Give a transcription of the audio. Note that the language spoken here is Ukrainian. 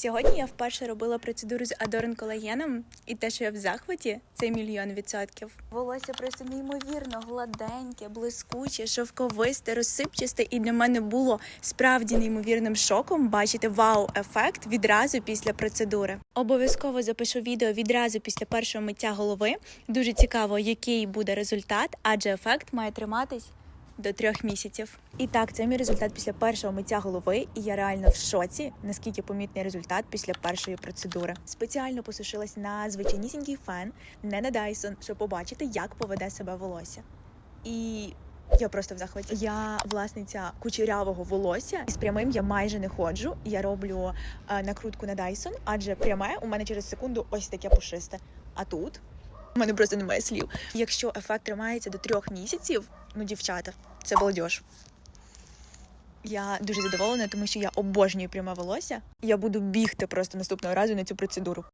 Сьогодні я вперше робила процедуру з Адорен колагеном, і те, що я в захваті, це мільйон відсотків. Волосся просто неймовірно гладеньке, блискуче, шовковисте, розсипчасте, і для мене було справді неймовірним шоком бачити вау-ефект відразу після процедури. Обов'язково запишу відео відразу після першого миття голови. Дуже цікаво, який буде результат, адже ефект має триматись до трьох місяців. І так, це мій результат після першого миття голови, і я реально в шоці, наскільки помітний результат після першої процедури. Спеціально посушилась на звичайнісінький фен, не на Dyson, щоб побачити, як поведе себе волосся. І я просто в захваті. Я власниця кучерявого волосся, і з прямим я майже не ходжу. Я роблю е, накрутку на Dyson, адже пряме у мене через секунду ось таке пушисте. А тут у мене просто немає слів. Якщо ефект тримається до трьох місяців, ну дівчата, це балдеж. Я дуже задоволена, тому що я обожнюю пряме волосся. Я буду бігти просто наступного разу на цю процедуру.